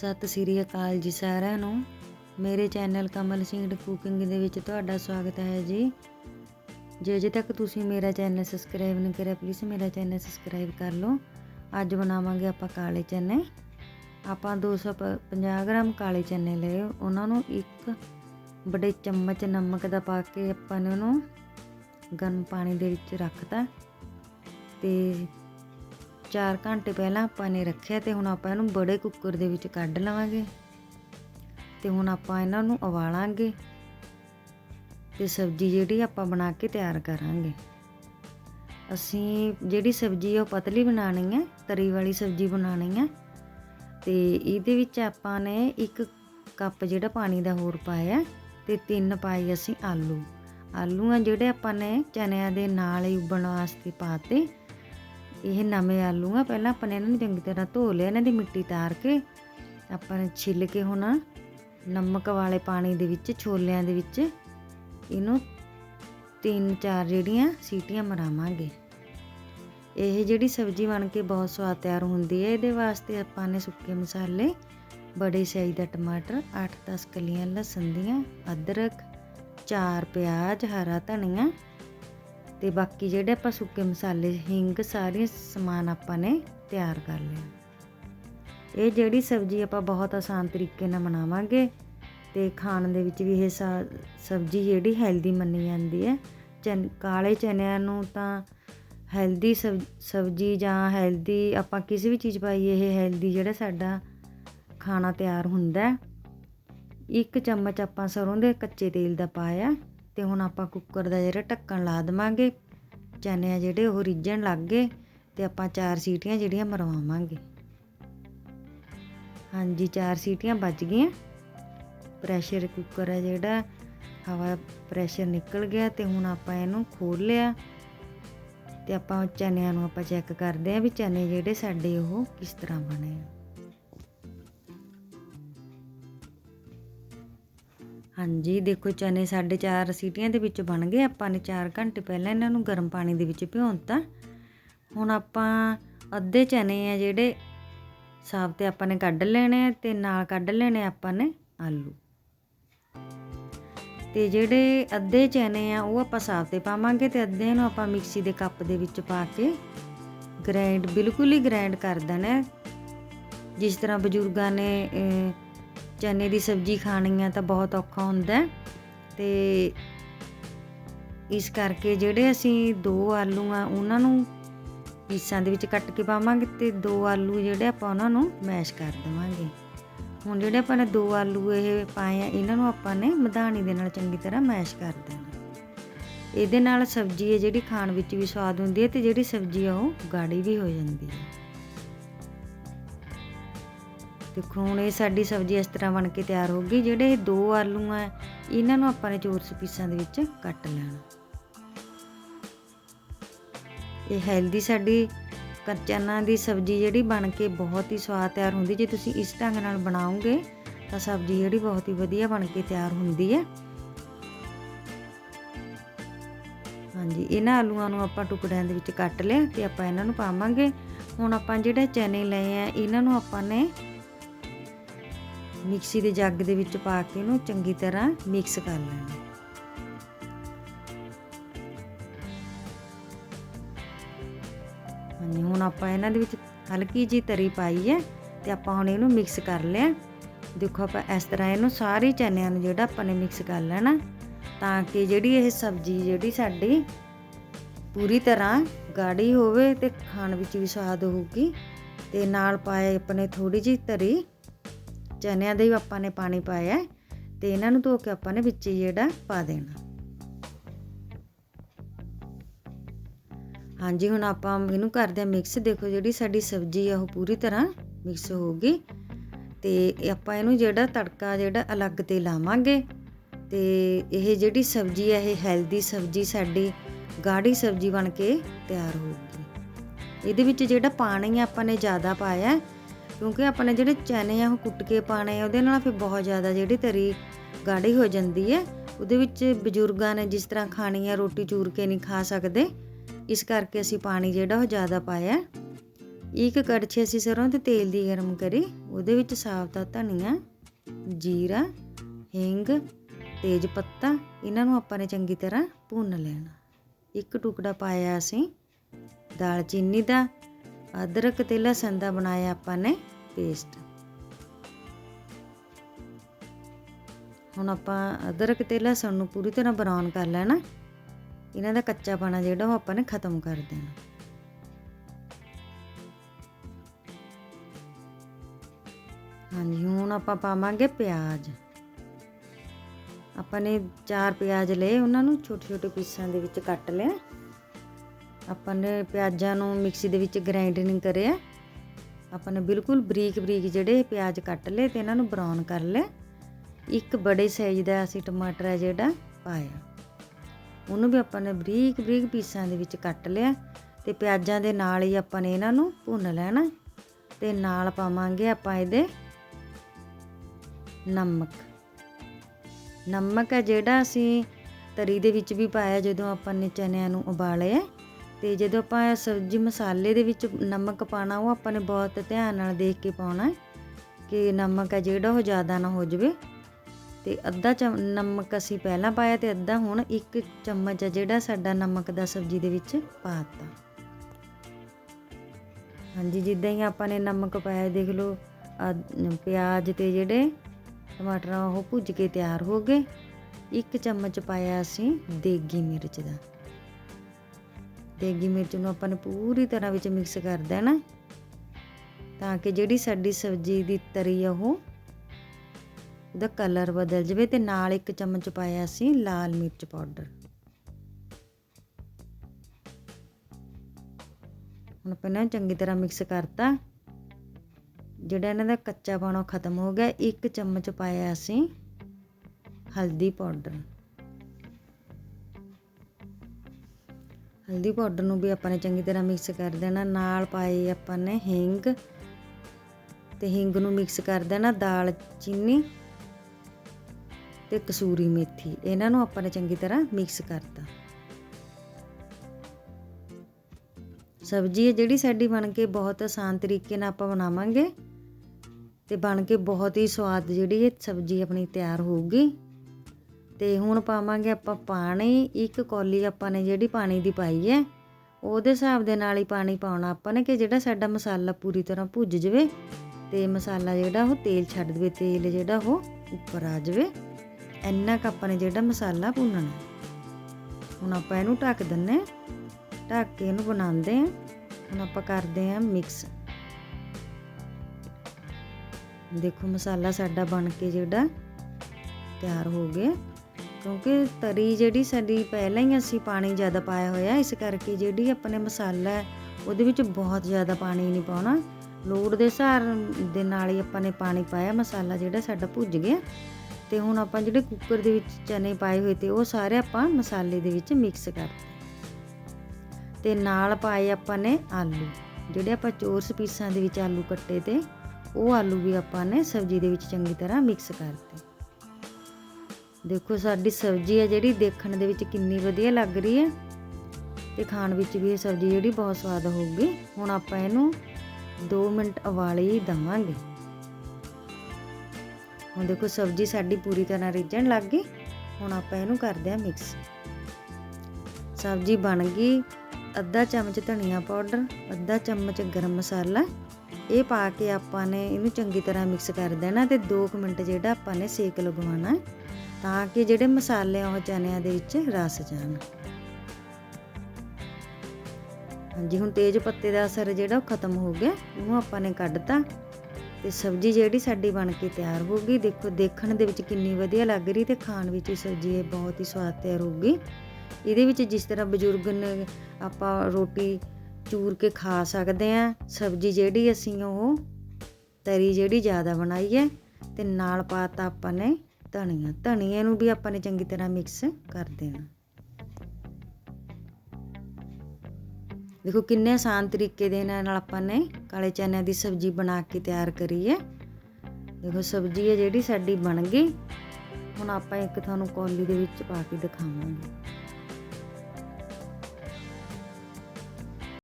ਸਤਿ ਸ੍ਰੀ ਅਕਾਲ ਜੀ ਸਾਰਿਆਂ ਨੂੰ। ਮੇਰੇ ਚੈਨਲ ਕਮਲ ਸਿੰਘ ਕੁਕਿੰਗ ਦੇ ਵਿੱਚ ਤੁਹਾਡਾ ਸਵਾਗਤ ਹੈ ਜੀ। ਜੇ ਅਜੇ ਤੱਕ ਤੁਸੀਂ ਮੇਰਾ ਚੈਨਲ ਸਬਸਕ੍ਰਾਈਬ ਨਹੀਂ ਕਰਿਆ ਪਲੀਜ਼ ਮੇਰਾ ਚੈਨਲ ਸਬਸਕ੍ਰਾਈਬ ਕਰ ਲਓ। ਅੱਜ ਬਣਾਵਾਂਗੇ ਆਪਾਂ ਕਾਲੇ ਚਨੇ। ਆਪਾਂ 250 ਗ੍ਰਾਮ ਕਾਲੇ ਚਨੇ ਲਏ। ਉਹਨਾਂ ਨੂੰ ਇੱਕ ਵੱਡੇ ਚਮਚ ਨਮਕ ਦਾ ਪਾ ਕੇ ਆਪਾਂ ਨੇ ਉਹਨੂੰ ਗਰਮ ਪਾਣੀ ਦੇ ਵਿੱਚ ਰੱਖਤਾ। ਤੇ 4 ਘੰਟੇ ਪਹਿਲਾਂ ਆਪਾਂ ਨੇ ਰੱਖਿਆ ਤੇ ਹੁਣ ਆਪਾਂ ਇਹਨੂੰ ਬੜੇ ਕੁੱਕਰ ਦੇ ਵਿੱਚ ਕੱਢ ਲਵਾਂਗੇ। ਤੇ ਹੁਣ ਆਪਾਂ ਇਹਨਾਂ ਨੂੰ ਉਬਾਲਾਂਗੇ ਤੇ ਸਬਜ਼ੀ ਜਿਹੜੀ ਆਪਾਂ ਬਣਾ ਕੇ ਤਿਆਰ ਕਰਾਂਗੇ। ਅਸੀਂ ਜਿਹੜੀ ਸਬਜ਼ੀ ਆ ਉਹ ਪਤਲੀ ਬਣਾਣੀ ਹੈ ਤਰੀ ਵਾਲੀ ਸਬਜ਼ੀ ਬਣਾਣੀ ਹੈ ਤੇ ਇਹਦੇ ਵਿੱਚ ਆਪਾਂ ਨੇ ਇੱਕ ਕੱਪ ਜਿਹੜਾ ਪਾਣੀ ਦਾ ਹੋਰ ਪਾਇਆ ਤੇ ਤਿੰਨ ਪਾਏ ਅਸੀਂ ਆਲੂ। ਆਲੂ ਆ ਜਿਹੜੇ ਆਪਾਂ ਨੇ ਚਨਿਆਂ ਦੇ ਨਾਲ ਹੀ ਉਬਲਣ ਵਾਸਤੇ ਪਾਤੇ ਇਹ ਨਵੇਂ ਆਲੂ ਆ, ਪਹਿਲਾਂ ਆਪਾਂ ਨੇ ਇਹਨਾਂ ਨੂੰ ਚੰਗੀ ਤਰ੍ਹਾਂ ਧੋ ਲਿਆ ਇਹਨਾਂ ਦੀ ਮਿੱਟੀ ਤਾਰ ਕੇ। ਆਪਾਂ ਨੇ ਛਿੱਲ ਕੇ ਹੁਣ ਨਮਕ ਵਾਲੇ ਪਾਣੀ ਦੇ ਵਿੱਚ, ਛੋਲਿਆਂ ਦੇ ਵਿੱਚ ਇਹਨੂੰ ਤਿੰਨ ਚਾਰ ਜਿਹੜੀਆਂ ਸੀਟੀਆਂ ਮਰਾਵਾਂਗੇ। ਇਹ ਜਿਹੜੀ ਸਬਜ਼ੀ ਬਣ ਕੇ ਬਹੁਤ ਸਵਾਦ ਤਿਆਰ ਹੁੰਦੀ ਹੈ, ਇਹਦੇ ਵਾਸਤੇ ਆਪਾਂ ਨੇ ਸੁੱਕੇ ਮਸਾਲੇ, ਬੜੇ ਸਾਈਜ਼ ਦਾ ਟਮਾਟਰ 8-10 ਕਲੀਆਂ ਲਸਣ ਦੀਆਂ, ਅਦਰਕ, ਚਾਰ ਪਿਆਜ਼, ਹਰਾ ਧਨੀਆ ਤੇ ਬਾਕੀ ਜਿਹੜੇ ਆਪਾਂ ਸੁੱਕੇ ਮਸਾਲੇ, ਹਿੰਗ ਸਾਰੇ ਸਮਾਨ ਆਪਾਂ ਨੇ ਤਿਆਰ ਕਰ ਲਿਆ ਇਹ ਜਿਹੜੀ ਸਬਜ਼ੀ ਆਪਾਂ ਬਹੁਤ ਆਸਾਨ ਤਰੀਕੇ ਨਾਲ ਬਣਾਵਾਂਗੇ ਤੇ ਖਾਣ ਦੇ ਵਿੱਚ ਵੀ ਇਹ ਸਬਜ਼ੀ ਜਿਹੜੀ ਹੈਲਦੀ ਮੰਨੀ ਜਾਂਦੀ ਹੈ। ਚਨ, ਕਾਲੇ ਚਨਿਆਂ ਨੂੰ ਤਾਂ ਹੈਲਦੀ ਸਬਜ਼ੀ ਜਾਂ ਹੈਲਦੀ ਆਪਾਂ ਕਿਸੇ ਵੀ ਚੀਜ਼ ਪਾਈਏ ਇਹ ਹੈਲਦੀ ਜਿਹੜਾ ਸਾਡਾ ਖਾਣਾ ਤਿਆਰ ਹੁੰਦਾ ਇੱਕ ਚਮਚ ਆਪਾਂ ਸਰੋਂ ਦੇ ਕੱਚੇ ਤੇਲ ਦਾ ਪਾਇਆ। ਤੇ ਹੁਣ ਆਪਾਂ ਕੁੱਕਰ ਦਾ ਜਿਹੜਾ ਢੱਕਣ ਲਾ ਦਵਾਂਗੇ ਚਨੇ ਆ ਜਿਹੜੇ ਉਹ ਰਿੱਝਣ ਲੱਗ ਗਏ ਤੇ ਆਪਾਂ ਚਾਰ ਸੀਟੀਆਂ ਜਿਹੜੀਆਂ ਮਰਵਾਵਾਂਗੇ। ਹਾਂਜੀ, ਚਾਰ ਸੀਟੀਆਂ ਵੱਜ ਗਈਆਂ। ਪ੍ਰੈਸ਼ਰ ਕੁੱਕਰ ਹੈ ਜਿਹੜਾ, ਹਵਾ ਪ੍ਰੈਸ਼ਰ ਨਿਕਲ ਗਿਆ ਤੇ ਹੁਣ ਆਪਾਂ ਇਹਨੂੰ ਖੋਲ ਲਿਆ। ਤੇ ਆਪਾਂ ਚਨਿਆਂ ਨੂੰ ਆਪਾਂ ਚੈੱਕ ਕਰਦੇ ਆਂ ਵੀ ਚਨੇ ਜਿਹੜੇ ਸਾਡੇ ਉਹ ਕਿਸ ਤਰ੍ਹਾਂ ਬਣੇ ਆ। ਹਾਂਜੀ, ਦੇਖੋ ਚਨੇ ਸਾਡੇ 4 ਸੀਟੀਆਂ ਦੇ ਵਿੱਚ ਬਣ ਗਏ। ਆਪਾਂ ਨੇ 4 ਘੰਟੇ ਪਹਿਲਾਂ ਇਹਨਾਂ ਨੂੰ ਗਰਮ ਪਾਣੀ ਦੇ ਵਿੱਚ ਭਿਉਂਤਾ ਹੁਣ ਆਪਾਂ ਅੱਧੇ ਚਨੇ ਆ ਜਿਹੜੇ ਸਾਫ਼ ਤੇ ਆਪਾਂ ਨੇ ਕੱਢ ਲੈਣੇ ਤੇ ਨਾਲ ਕੱਢ ਲੈਣੇ ਆਪਾਂ ਨੇ ਆਲੂ। ਤੇ ਜਿਹੜੇ ਅੱਧੇ ਚਨੇ ਆ, ਉਹ ਆਪਾਂ ਸਾਫ਼ ਤੇ ਪਾਵਾਂਗੇ ਤੇ ਅੱਧੇ ਨੂੰ ਆਪਾਂ ਮਿਕਸੀ ਦੇ ਕੱਪ ਦੇ ਵਿੱਚ ਪਾ ਕੇ ਗ੍ਰਾਈਂਡ ਬਿਲਕੁਲ ਹੀ ਗ੍ਰਾਈਂਡ ਕਰ ਦੇਣਾ। ਜਿਸ ਤਰ੍ਹਾਂ ਬਜ਼ੁਰਗਾਂ ਨੇ ਚਨੇ ਦੀ ਸਬਜ਼ੀ ਖਾਣੀ ਆ ਤਾਂ ਬਹੁਤ ਔਖਾ ਹੁੰਦਾ ਤੇ ਇਸ ਕਰਕੇ ਜਿਹੜੇ ਅਸੀਂ ਦੋ ਆਲੂ ਆ, ਉਹਨਾਂ ਨੂੰ ਪੀਸਾਂ ਦੇ ਵਿੱਚ ਕੱਟ ਕੇ ਪਾਵਾਂਗੇ ਤੇ ਦੋ ਆਲੂ ਜਿਹੜੇ ਆਪਾਂ ਉਹਨਾਂ ਨੂੰ ਮੈਸ਼ ਕਰ ਦੇਵਾਂਗੇ। ਹੁਣ ਜਿਹੜੇ ਆਪਾਂ ਨੇ ਦੋ ਆਲੂ ਇਹ ਪਾਏ ਆ, ਇਹਨਾਂ ਨੂੰ ਆਪਾਂ ਨੇ ਮਧਾਣੀ ਦੇ ਨਾਲ ਚੰਗੀ ਤਰ੍ਹਾਂ ਮੈਸ਼ ਕਰ ਦੇਣਾ। ਇਹਦੇ ਨਾਲ ਸਬਜ਼ੀ ਹੈ ਜਿਹੜੀ ਖਾਣ ਵਿੱਚ ਵੀ ਸਵਾਦ ਹੁੰਦੀ ਹੈ ਤੇ ਜਿਹੜੀ ਸਬਜ਼ੀ ਆ ਉਹ ਗਾੜੀ ਵੀ ਹੋ ਜਾਂਦੀ ਹੈ। ਦੇਖੋ ਹੁਣ ਇਹ ਸਾਡੀ ਸਬਜ਼ੀ ਇਸ ਤਰ੍ਹਾਂ ਬਣ ਕੇ ਤਿਆਰ ਹੋ ਗਈ, ਜਿਹੜੇ ਦੋ ਆਲੂ ਆ, ਇਹਨਾਂ ਨੂੰ ਆਪਾਂ ਨੇ ਚੋਰਸ ਪੀਸਾਂ ਦੇ ਵਿੱਚ ਕੱਟ ਲੈਣਾ। ਇਹ ਹੈਲਦੀ ਸਾਡੀ ਚਨਾ ਦੀ ਸਬਜ਼ੀ ਜਿਹੜੀ ਬਣ ਕੇ ਬਹੁਤ ਹੀ ਸਵਾਦ ਤਿਆਰ ਹੁੰਦੀ, ਜੇ ਤੁਸੀਂ ਇਸ ਢੰਗ ਨਾਲ ਬਣਾਓਗੇ, ਤਾਂ ਸਬਜ਼ੀ ਜਿਹੜੀ ਬਹੁਤ ਹੀ ਵਧੀਆ ਬਣ ਕੇ ਤਿਆਰ ਹੁੰਦੀ ਹੈ। ਹਾਂਜੀ, ਇਹਨਾਂ ਆਲੂਆਂ ਨੂੰ ਆਪਾਂ ਟੁਕੜਿਆਂ ਦੇ ਵਿੱਚ ਕੱਟ ਲਿਆ ਤੇ ਆਪਾਂ ਇਹਨਾਂ ਨੂੰ ਪਾਵਾਂਗੇ। ਹੁਣ ਆਪਾਂ ਜਿਹੜੇ ਚਨੇ ਲਏ ਆ, ਇਹਨਾਂ ਨੂੰ ਆਪਾਂ ਨੇ ਮਿਕਸੀ ਦੇ ਜੱਗ ਦੇ ਵਿੱਚ ਪਾ ਕੇ ਇਹਨੂੰ ਚੰਗੀ ਤਰ੍ਹਾਂ ਮਿਕਸ ਕਰ ਲੈਣਾ। ਹਾਂਜੀ, ਹੁਣ ਆਪਾਂ ਇਹਨਾਂ ਦੇ ਵਿੱਚ ਹਲਕੀ ਜੀ ਤਰੀ ਪਾਈ ਹੈ ਤੇ ਆਪਾਂ ਹੁਣ ਇਹਨੂੰ ਮਿਕਸ ਕਰ ਲਿਆ। ਦੇਖੋ ਆਪਾਂ ਇਸ ਤਰ੍ਹਾਂ ਇਹਨੂੰ ਸਾਰੇ ਚਨਿਆਂ ਨੂੰ ਜਿਹੜਾ ਆਪਾਂ ਨੇ ਮਿਕਸ ਕਰ ਲੈਣਾ, ਤਾਂ ਕਿ ਜਿਹੜੀ ਇਹ ਸਬਜ਼ੀ ਜਿਹੜੀ ਸਾਡੀ ਪੂਰੀ ਤਰ੍ਹਾਂ ਗਾੜੀ ਹੋਵੇ ਤੇ ਖਾਣ ਵਿੱਚ ਵੀ ਸਵਾਦ ਹੋਊਗੀ। ਤੇ ਨਾਲ ਪਾਏ ਆਪਣੇ ਥੋੜੀ ਜੀ ਤਰੀ ਚਨਿਆਂ ਦੇ ਹੀ ਆਪਾਂ ਨੇ ਪਾਣੀ ਪਾਇਆ ਤੇ ਇਹਨਾਂ ਨੂੰ ਧੋ ਕੇ ਆਪਾਂ ਨੇ ਵਿੱਚ ਹੀ ਜਿਹੜਾ ਪਾ ਦੇਣਾ। ਹਾਂਜੀ, ਹੁਣ ਆਪਾਂ ਇਹਨੂੰ ਕਰਦੇ ਆ ਮਿਕਸ ਦੇਖੋ ਜਿਹੜੀ ਸਾਡੀ ਸਬਜ਼ੀ ਆ, ਉਹ ਪੂਰੀ ਤਰ੍ਹਾਂ ਮਿਕਸ ਹੋ ਗਈ ਤੇ ਆਪਾਂ ਇਹਨੂੰ ਜਿਹੜਾ ਤੜਕਾ ਜਿਹੜਾ ਅਲੱਗ ਤੇ ਲਾਵਾਂਗੇ ਤੇ ਇਹ ਜਿਹੜੀ ਸਬਜ਼ੀ ਆ, ਇਹ ਹੈਲਦੀ ਸਬਜ਼ੀ ਸਾਡੀ ਗਾੜੀ ਸਬਜ਼ੀ ਬਣ ਕੇ ਤਿਆਰ ਹੋਊਗੀ। ਇਹਦੇ ਵਿੱਚ ਜਿਹੜਾ ਪਾਣੀ ਆ, ਆਪਾਂ ਨੇ ਜ਼ਿਆਦਾ ਪਾਇਆ ਕਿਉਂਕਿ ਆਪਾਂ ਨੇ ਜਿਹੜੇ ਚਨੇ ਆ, ਉਹ ਕੁੱਟ ਕੇ ਪਾਣੇ ਆ, ਉਹਦੇ ਨਾਲ ਫਿਰ ਬਹੁਤ ਜ਼ਿਆਦਾ ਜਿਹੜੀ ਤਰੀ ਗਾੜੀ ਹੋ ਜਾਂਦੀ ਹੈ। ਉਹਦੇ ਵਿੱਚ ਬਜ਼ੁਰਗਾਂ ਨੇ ਜਿਸ ਤਰ੍ਹਾਂ ਖਾਣੀ ਆ, ਰੋਟੀ ਚੂਰ ਕੇ ਨਹੀਂ ਖਾ ਸਕਦੇ। ਇਸ ਕਰਕੇ ਅਸੀਂ ਪਾਣੀ ਜਿਹੜਾ ਉਹ ਜ਼ਿਆਦਾ ਪਾਇਆ। ਇੱਕ ਕੜਛੀ ਅਸੀਂ ਸਰੋਂ ਦੇ ਤੇਲ ਦੀ ਗਰਮ ਕਰੀ। ਉਹਦੇ ਵਿੱਚ ਸਾਬਤਾ ਧਨੀਆ, ਜੀਰਾ, ਹਿੰਗ, ਤੇਜ ਪੱਤਾ, ਇਹਨਾਂ ਨੂੰ ਆਪਾਂ ਨੇ ਚੰਗੀ ਤਰ੍ਹਾਂ ਭੁੰਨ ਲੈਣਾ। ਇੱਕ ਟੁਕੜਾ ਪਾਇਆ ਅਸੀਂ ਦਾਲਚੀਨੀ ਦਾ, ਅਦਰਕ ਤੇ ਲਸਣ ਦਾ ਬਣਾਇਆ ਆਪਾਂ ਨੇ। ਪੇਸਟ ਹੁਣ ਆਪਾਂ ਅਦਰਕ ਤੇ ਲਸਣ ਨੂੰ ਪੂਰੀ ਤਰ੍ਹਾਂ ਬਰਾਊਨ ਕਰ ਲੈਣਾ। ਇਹਨਾਂ ਦਾ ਕੱਚਾ ਪਾਣਾ ਜਿਹੜਾ, ਉਹ ਆਪਾਂ ਨੇ ਖਤਮ ਕਰ ਦੇਣਾ। ਹਾਂਜੀ, ਹੁਣ ਆਪਾਂ ਪਾਵਾਂਗੇ ਪਿਆਜ਼। ਆਪਾਂ ਨੇ ਚਾਰ ਪਿਆਜ਼ ਲਏ, ਉਹਨਾਂ ਨੂੰ ਛੋਟੇ ਛੋਟੇ ਪੀਸਾਂ ਦੇ ਵਿੱਚ ਕੱਟ ਲਿਆ। ਆਪਾਂ ਨੇ ਪਿਆਜ਼ਾਂ ਨੂੰ ਮਿਕਸੀ ਦੇ ਵਿੱਚ ਗ੍ਰਾਈਂਡਿੰਗ ਕਰਿਆ। ਆਪਾਂ ਨੇ ਬਿਲਕੁਲ ਬਰੀਕ ਬਰੀਕ ਜਿਹੜੇ ਪਿਆਜ਼ ਕੱਟ ਲਏ ਤੇ ਇਹਨਾਂ ਨੂੰ ਬਰਾਊਨ ਕਰ ਲਿਆ ਇੱਕ ਬੜੇ ਸਾਈਜ਼ ਦਾ ਅਸੀਂ ਟਮਾਟਰ ਹੈ ਜਿਹੜਾ ਪਾਇਆ। ਉਹਨੂੰ ਵੀ ਆਪਾਂ ਨੇ ਬਰੀਕ ਬਰੀਕ ਪੀਸਾਂ ਦੇ ਵਿੱਚ ਕੱਟ ਲਿਆ ਤੇ ਪਿਆਜ਼ਾਂ ਦੇ ਨਾਲ ਹੀ ਆਪਾਂ ਨੇ ਇਹਨਾਂ ਨੂੰ ਭੁੰਨ ਲੈਣਾ। ਤੇ ਨਾਲ ਪਾਵਾਂਗੇ ਆਪਾਂ ਇਹਦੇ ਨਮਕ। ਨਮਕ ਹੈ ਜਿਹੜਾ ਅਸੀਂ ਤਰੀ ਦੇ ਵਿੱਚ ਵੀ ਪਾਇਆ ਜਦੋਂ ਆਪਾਂ ਨੇ ਚਨਿਆਂ ਨੂੰ ਉਬਾਲਿਆ ਤੇ ਜਦੋਂ ਆਪਾਂ ਸਬਜ਼ੀ ਮਸਾਲੇ ਦੇ ਵਿੱਚ ਨਮਕ ਪਾਣਾ ਉਹ ਆਪਾਂ ਨੇ ਬਹੁਤ ਧਿਆਨ ਨਾਲ ਦੇਖ ਕੇ ਪਾਉਣਾ ਕਿ ਨਮਕ ਹੈ ਜਿਹੜਾ ਉਹ ਜ਼ਿਆਦਾ ਨਾ ਹੋ ਜਾਵੇ। ਤੇ ਅੱਧਾ ਚਮ, ਨਮਕ ਅਸੀਂ ਪਹਿਲਾਂ ਪਾਇਆ ਤੇ ਅੱਧਾ ਹੁਣ ਇੱਕ ਚਮਚ ਹੈ ਜਿਹੜਾ ਸਾਡਾ ਨਮਕ ਦਾ ਸਬਜ਼ੀ ਦੇ ਵਿੱਚ ਪਾਤਾ ਹਾਂਜੀ, ਜਿੱਦਾਂ ਹੀ ਆਪਾਂ ਨੇ ਨਮਕ ਪਾਇਆ, ਦੇਖ ਲਓ ਪਿਆਜ਼ ਤੇ ਜਿਹੜੇ ਟਮਾਟਰ, ਉਹ ਭੁੱਜ ਕੇ ਤਿਆਰ ਹੋ ਗਏ। ਇੱਕ ਚਮਚ ਪਾਇਆ ਅਸੀਂ ਦੇਗੀ ਮਿਰਚ ਦਾ। ਦੇਗੀ ਮਿਰਚ ਨੂੰ ਆਪਾਂ ਨੇ ਪੂਰੀ ਤਰ੍ਹਾਂ ਵਿੱਚ ਮਿਕਸ ਕਰ ਦੇਣਾ। ਤਾਂ ਕਿ ਜਿਹੜੀ ਸਾਡੀ ਸਬਜ਼ੀ ਦੀ ਤਰੀ ਆ ਉਹ, ਉਹਦਾ ਕਲਰ ਬਦਲ ਜਵੇ ਤੇ ਨਾਲ ਇੱਕ ਚਮਚ ਪਾਇਆ ਅਸੀਂ ਲਾਲ ਮਿਰਚ ਪਾਊਡਰ। ਹੁਣ ਆਪਾਂ ਚੰਗੀ ਤਰ੍ਹਾਂ ਮਿਕਸ ਕਰਤਾ। ਜਿਹੜਾ ਇਹਨਾਂ ਦਾ ਕੱਚਾ ਪਾਣਾ ਖਤਮ ਹੋ ਗਿਆ, ਇੱਕ ਚਮਚ ਪਾਇਆ ਅਸੀਂ ਹਲਦੀ ਪਾਊਡਰ। ਹਲਦੀ ਪਾਊਡਰ ਨੂੰ ਵੀ ਆਪਾਂ ਨੇ ਚੰਗੀ ਤਰ੍ਹਾਂ ਮਿਕਸ ਕਰ ਦੇਣਾ। ਨਾਲ ਪਾਏ ਆਪਾਂ ਨੇ ਹਿੰਗ। ਤੇ ਹਿੰਗ ਨੂੰ ਮਿਕਸ ਕਰ ਦੇਣਾ ਦਾਲ ਚੀਨੀ ਤੇ ਕਸੂਰੀ ਮੇਥੀ। ਇਹਨਾਂ ਨੂੰ ਆਪਾਂ ਨੇ ਚੰਗੀ ਤਰ੍ਹਾਂ ਮਿਕਸ ਕਰਤਾ। ਸਬਜ਼ੀ ਹੈ ਜਿਹੜੀ ਸਾਡੀ ਬਣ ਕੇ ਬਹੁਤ ਆਸਾਨ ਤਰੀਕੇ ਨਾਲ ਆਪਾਂ ਬਣਾਵਾਂਗੇ। ਤੇ ਬਣ ਕੇ ਬਹੁਤ ਹੀ ਸਵਾਦ ਜਿਹੜੀ ਇਹ ਸਬਜ਼ੀ ਆਪਣੀ ਤਿਆਰ ਹੋਊਗੀ। ਤੇ ਹੁਣ ਪਾਵਾਂਗੇ ਆਪਾਂ ਪਾਣੀ। ਇੱਕ ਕੌਲੀ ਆਪਾਂ ਨੇ ਜਿਹੜੀ ਪਾਣੀ ਦੀ ਪਾਈ ਹੈ, ਉਹਦੇ ਹਿਸਾਬ ਦੇ ਨਾਲ ਹੀ ਪਾਣੀ ਪਾਉਣਾ ਆਪਾਂ ਨੇ ਕਿ ਜਿਹੜਾ ਸਾਡਾ ਮਸਾਲਾ ਪੂਰੀ ਤਰ੍ਹਾਂ ਭੁੱਜ ਜਵੇ ਤੇ ਮਸਾਲਾ ਜਿਹੜਾ ਉਹ ਤੇਲ ਛੱਡ ਦੇਵੇ, ਤੇਲ ਜਿਹੜਾ ਉਹ ਉੱਪਰ ਆ ਜਾਵੇ। ਇੰਨਾ ਕ ਆਪਾਂ ਨੇ ਜਿਹੜਾ ਮਸਾਲਾ ਭੁੰਨਣਾ। ਹੁਣ ਆਪਾਂ ਇਹਨੂੰ ਢੱਕ ਦਿੰਨੇ ਢੱਕ ਕੇ ਇਹਨੂੰ ਬਣਾਉਂਦੇ ਆ ਹੁਣ ਆਪਾਂ ਕਰਦੇ ਆ ਮਿਕਸ। ਦੇਖੋ ਮਸਾਲਾ ਸਾਡਾ ਬਣ ਕੇ ਜਿਹੜਾ ਤਿਆਰ ਹੋ ਗਿਆ। ਕਿਉਂਕਿ ਤਰੀ ਜਿਹੜੀ ਸਾਡੀ ਪਹਿਲਾਂ ਹੀ ਅਸੀਂ ਪਾਣੀ ਜ਼ਿਆਦਾ ਪਾਇਆ ਹੋਇਆ, ਇਸ ਕਰਕੇ ਜਿਹੜੀ ਆਪਣੇ ਮਸਾਲਾ ਹੈ, ਉਹਦੇ ਵਿੱਚ ਬਹੁਤ ਜ਼ਿਆਦਾ ਪਾਣੀ ਨਹੀਂ ਪਾਉਣਾ। ਲੋੜ ਦੇ ਹਿਸਾਬ ਦੇ ਨਾਲ ਹੀ ਆਪਾਂ ਨੇ ਪਾਣੀ ਪਾਇਆ, ਮਸਾਲਾ ਜਿਹੜਾ ਸਾਡਾ ਭੁੱਜ ਗਿਆ। ਤੇ ਹੁਣ ਆਪਾਂ ਜਿਹੜੇ ਕੁੱਕਰ ਦੇ ਵਿੱਚ ਚਨੇ ਪਾਏ ਹੋਏ ਤੇ ਉਹ ਸਾਰੇ ਆਪਾਂ ਮਸਾਲੇ ਦੇ ਵਿੱਚ ਮਿਕਸ ਕਰਤੇ। ਤੇ ਨਾਲ ਪਾਏ ਆਪਾਂ ਨੇ ਆਲੂ, ਜਿਹੜੇ ਆਪਾਂ ਚੋਰਸ ਪੀਸਾਂ ਦੇ ਵਿੱਚ ਆਲੂ ਕੱਟੇ ਤੇ, ਉਹ ਆਲੂ ਵੀ ਆਪਾਂ ਨੇ ਸਬਜ਼ੀ ਦੇ ਵਿੱਚ ਚੰਗੀ ਤਰ੍ਹਾਂ ਮਿਕਸ ਕਰਤੇ। ਦੇਖੋ ਸਾਡੀ ਸਬਜ਼ੀ ਹੈ ਜਿਹੜੀ ਦੇਖਣ ਦੇ ਵਿੱਚ ਕਿੰਨੀ ਵਧੀਆ ਲੱਗ ਰਹੀ ਹੈ ਤੇ ਖਾਣ ਵਿੱਚ ਵੀ ਇਹ ਸਬਜ਼ੀ ਜਿਹੜੀ ਬਹੁਤ ਸਵਾਦ ਹੋਊਗੀ। ਹੁਣ ਆਪਾਂ ਇਹਨੂੰ 2 ਮਿੰਟ ਉਬਾਲੀ ਦਵਾਂਗੇ। ਹੁਣ ਦੇਖੋ ਸਬਜ਼ੀ ਸਾਡੀ ਪੂਰੀ ਤਰ੍ਹਾਂ ਰਿੱਝਣ ਲੱਗ ਗਈ। ਹੁਣ ਆਪਾਂ ਇਹਨੂੰ ਕਰਦੇ ਹਾਂ ਮਿਕਸ। ਸਬਜ਼ੀ ਬਣ ਗਈ। ਅੱਧਾ ਚਮਚ ਧਨੀਆ ਪਾਊਡਰ, ਅੱਧਾ ਚਮਚ ਗਰਮ ਮਸਾਲਾ। ਇਹ ਪਾ ਕੇ ਆਪਾਂ ਨੇ ਇਹਨੂੰ ਚੰਗੀ ਤਰ੍ਹਾਂ ਮਿਕਸ ਕਰ ਦੇਣਾ ਤੇ 2 ਮਿੰਟ ਜਿਹੜਾ ਆਪਾਂ ਨੇ ਸੇਕ ਲਗਵਾਉਣਾ। ਤਾਂ ਕਿ ਜਿਹੜੇ ਮਸਾਲੇ ਉਹ ਚਨਿਆਂ ਦੇ ਵਿੱਚ ਰਸ ਜਾਣ। ਹਾਂਜੀ, ਹੁਣ ਤੇਜ ਪੱਤੇ ਦਾ ਅਸਰ ਜਿਹੜਾ ਉਹ ਖਤਮ ਹੋ ਗਿਆ ਉਹ ਆਪਾਂ ਨੇ ਕੱਢਤਾ। ਤੇ ਸਬਜ਼ੀ ਜਿਹੜੀ ਸਾਡੀ ਬਣ ਕੇ ਤਿਆਰ ਹੋ ਗਈ, ਦੇਖੋ, ਦੇਖਣ ਦੇ ਵਿੱਚ ਕਿੰਨੀ ਵਧੀਆ ਲੱਗ ਰਹੀ ਤੇ ਖਾਣ ਵਿੱਚ ਇਹ ਸਬਜ਼ੀ ਇਹ ਬਹੁਤ ਹੀ ਸਵਾਦ ਤਿਆਰ ਹੋਊਗੀ ਇਹਦੇ ਵਿੱਚ ਜਿਸ ਤਰ੍ਹਾਂ ਬਜ਼ੁਰਗ ਨੇ ਆਪਾਂ ਰੋਟੀ ਚੂਰ ਕੇ ਖਾ ਸਕਦੇ ਆ ਸਬਜ਼ੀ ਜਿਹੜੀ ਅਸੀਂ ਉਹ ਤਰੀ ਜਿਹੜੀ ਜ਼ਿਆਦਾ ਬਣਾਈ ਹੈ, ਤੇ ਨਾਲ ਪਾਤਾ ਆਪਾਂ ਨੇ ਧਨੀਆ, ਧਨੀਏ ਨੂੰ ਵੀ ਆਪਾਂ ਨੇ ਚੰਗੀ ਤਰ੍ਹਾਂ ਮਿਕਸ ਕਰ ਦੇਣਾ। ਦੇਖੋ ਕਿੰਨੇ ਆਸਾਨ ਤਰੀਕੇ ਦੇ ਨਾਲ ਆਪਾਂ ਨੇ ਕਾਲੇ ਚਨਿਆਂ ਦੀ ਸਬਜ਼ੀ ਬਣਾ ਕੇ ਤਿਆਰ ਕਰੀ ਹੈ। ਦੇਖੋ ਸਬਜ਼ੀ ਹੈ ਜਿਹੜੀ ਸਾਡੀ ਬਣ ਗਈ। ਹੁਣ ਆਪਾਂ ਇੱਕ ਤੁਹਾਨੂੰ ਕੌਲੀ ਦੇ ਵਿੱਚ ਪਾ ਕੇ ਦਿਖਾਵਾਂਗੇ।